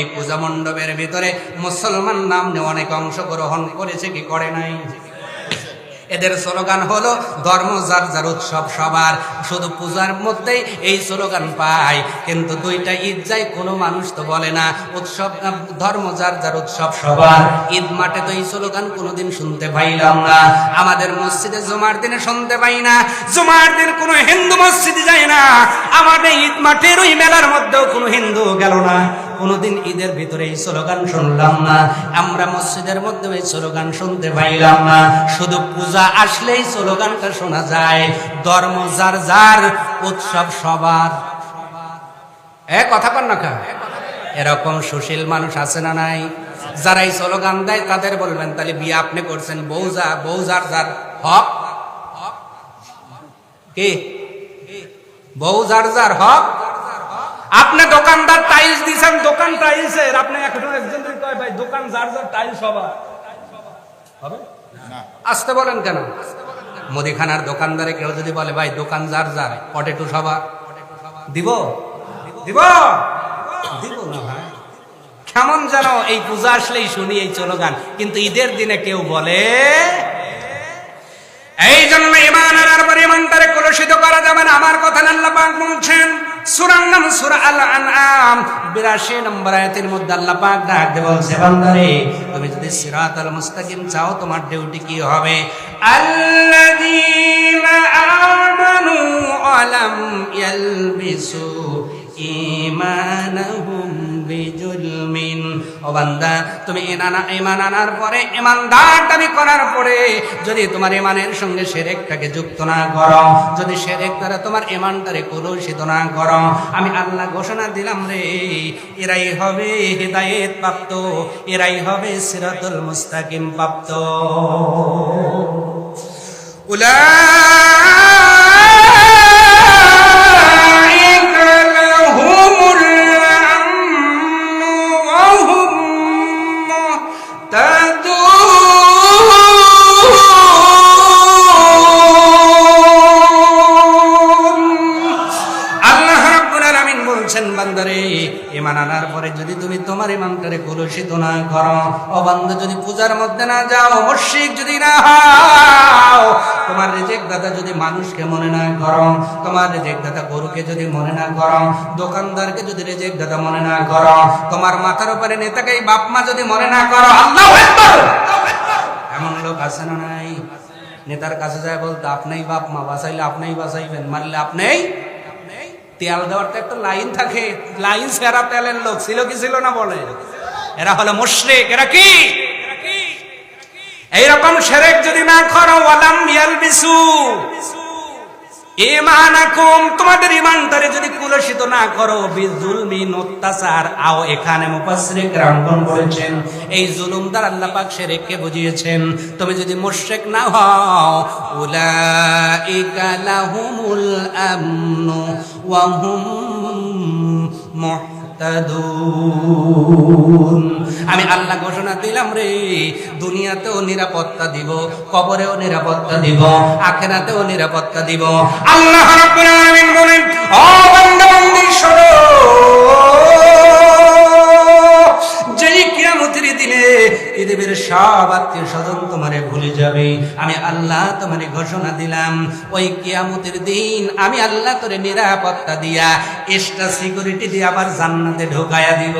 এই পূজা মণ্ডপের ভিতরে মুসলমান নাম নিয়ে অনেক অংশগ্রহণ করেছে, কি করে নাই? এদের স্লোগান হলো, ধর্ম যার যার উৎসব সবার। শুধু পূজার মধ্যেই এই স্লোগান পায়, কিন্তু দুইটা ঈদ যায়, কোনো মানুষ তো বলে না, উৎসব ধর্ম যার যার উৎসব সবার। ঈদ মাঠে তো এই স্লোগান কোনোদিন শুনতে পাইলাম না। আমাদের মসজিদে জুমার দিনে শুনতে পাই না। জুমার দিন কোনো হিন্দু মসজিদে যায় না। আমাদের ঈদ মাঠের ওই মেলার মধ্যেও কোনো হিন্দু গেল না। কোনোদিন ঈদের ভিতরে এই স্লোগান শুনলাম না। আমরা মসজিদের মধ্যে এই স্লোগান শুনতে পাইলাম না। শুধু পূজা আসলেই স্লোগানটা শোনা যায়। ধর্ম যার যার, উৎসব সবার। এ, কথা কর না এরকম সুশীল মানুষ আছে না নাই? যারা এই স্লোগান দেয় তাদের বলবেন, তাহলে বিয়ে আপনি করছেন বউ যার যার, হক? কি? বউ যার যার, হক? আপনি দোকানদার টাইলস দিছেন দোকান টাইলসের আপনি এখনও একজন কয় ভাই দোকান যার যার টাইলস সবার। হবে? আসতে বলেন কেন? মুদিখানার দোকানদারে কেউ যদি বলে ভাই দোকান যার যার পটেটো সবার। দিব? দিব? দিব না ভাই। কেমন যেন এই পূজা আসলেই শুনি এই চলগান কিন্তু ঈদের দিনে কেউ বলে এই জন্য ইমান আর পরে ইমানটারে কলুষিত করা যাবে না। আমার কথা আল্লাহ পাক বলছেন। সূরার নাম সূরা আল আনআম 82 নম্বর আয়াতের মধ্যে আল্লাহ পাক ডাক দিয়ে বলছে, বান্দারে, তুমি যদি সিরাতাল মুস্তাকিম চাও, তোমার ডিউটি কি হবে? আল্লাযীনা আমানু আলাম ইয়ালবিসু ঈমানাহুম বিজুলমিন। ও বান্দা, তুমি এনানা ইমান আনার পরে, ইমানদার দাবি করার পরে যদি তোমার ইমানের সঙ্গে যুক্ত না করো, যদি দ্বারা তোমার কলুষিত না করো, আমি আল্লাহ ঘোষণা দিলাম রে, এরাই হবে হেদায়েত প্রাপ্ত এরাই হবে সিরাতুল মুস্তাকিম প্রাপ্ত। উলা বলছেন বান্দারে ইমান আনার পরে যদি তুমি তোমার ইমানটারে কলুষিত না করো, ও বান্দা, যদি পূজার মধ্যে না যাও, মুশরিক যদি না হও, তোমার রিজেক দাদা যদি মানুষকে মনে না করো, তোমার রিজেক দাদা গরুকে যদি মনে না করো, দোকানদারকে যদি রিজেক দাদা মনে না করো, তোমার মাথার উপরে নেতাকে বাপ মা যদি মনে না করো, আল্লাহু এমন লোক আছে না নাই? নেতার কাছে যায় বলতে, আপনিই বাপ মা, বাঁচাইলে আপনিই বাঁচাইবেন, মারলে আপনিই তেল দেওয়ার তো একটা লাইন থাকে। লাইন সেরা তেলের লোক। ছিল কি ছিল না বলে? এরা হলো মুশ্রিক। এরা কি? এইরকম সেরেক যদি না করো, ওয়ালাম ইয়ালবিসু। ইমানাকুম তোমাদের ইমানটারে যদি কুলসিত না করো এখানে মুফাসসিরিক রামগণ বলেছেন, এই জুলুম আল্লাহ পাক শিরককে বুঝিয়েছেন, তুমি যদি মুশরিক না হও, উলাইকা লাহুমুল আমনু আমি আল্লাহ ঘোষণা দিলাম রে, দুনিয়াতেও নিরাপত্তা দিব, কবরেও নিরাপত্তা দিব, আখেরাতেও নিরাপত্তা দিব। আল্লাহ দিনে পৃথিবীর সব আত্মীয় স্বজন তোমারে ভুলে যাবে। আমি আল্লাহ তোমারে ঘোষণা দিলাম, ওই কিয়ামতের দিন আমি আল্লাহ তোরে নিরাপত্তা দিয়া এক্সট্রা সিকিউরিটি দিয়ে আবার জান্নাতে ঢোকায়া দিব।